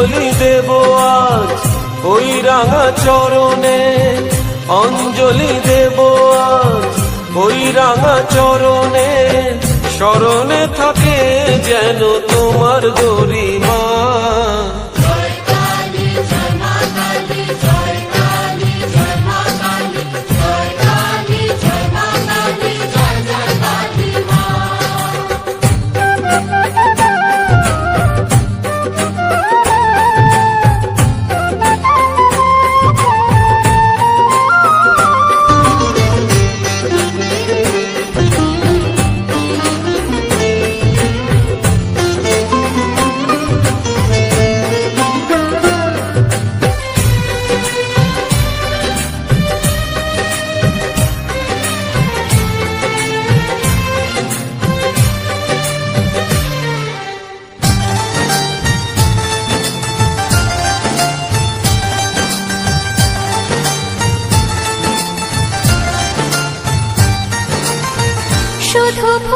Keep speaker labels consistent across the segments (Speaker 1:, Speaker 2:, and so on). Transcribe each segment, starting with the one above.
Speaker 1: অঞ্জলি দেব আজ ওই রাঙা চরণে। অঞ্জলি দেব আজ ওই রাঙা চরণে। স্মরণে থাকে যেন তোমার গরিমা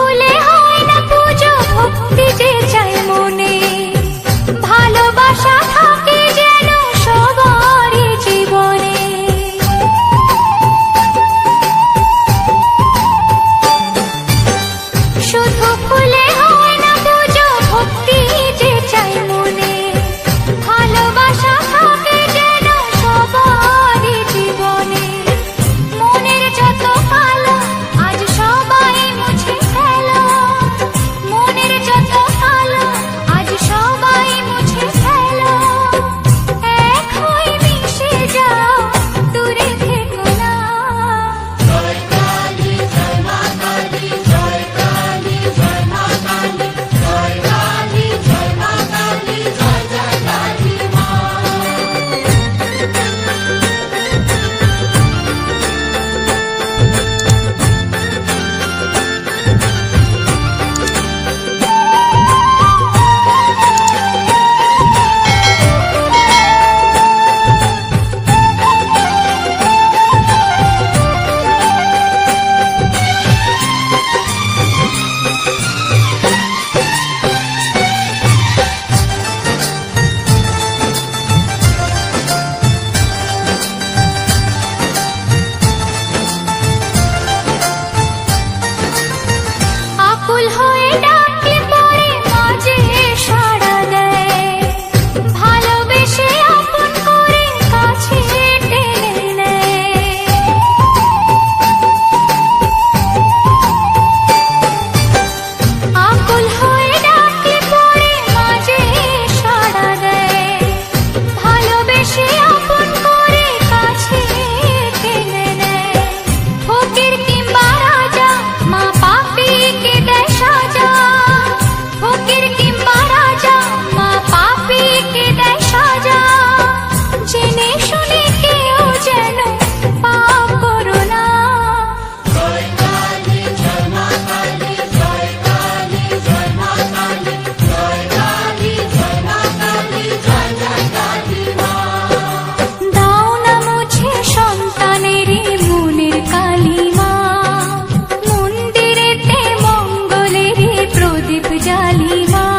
Speaker 2: ভুলে হয় না ভালোবাসা जाली मा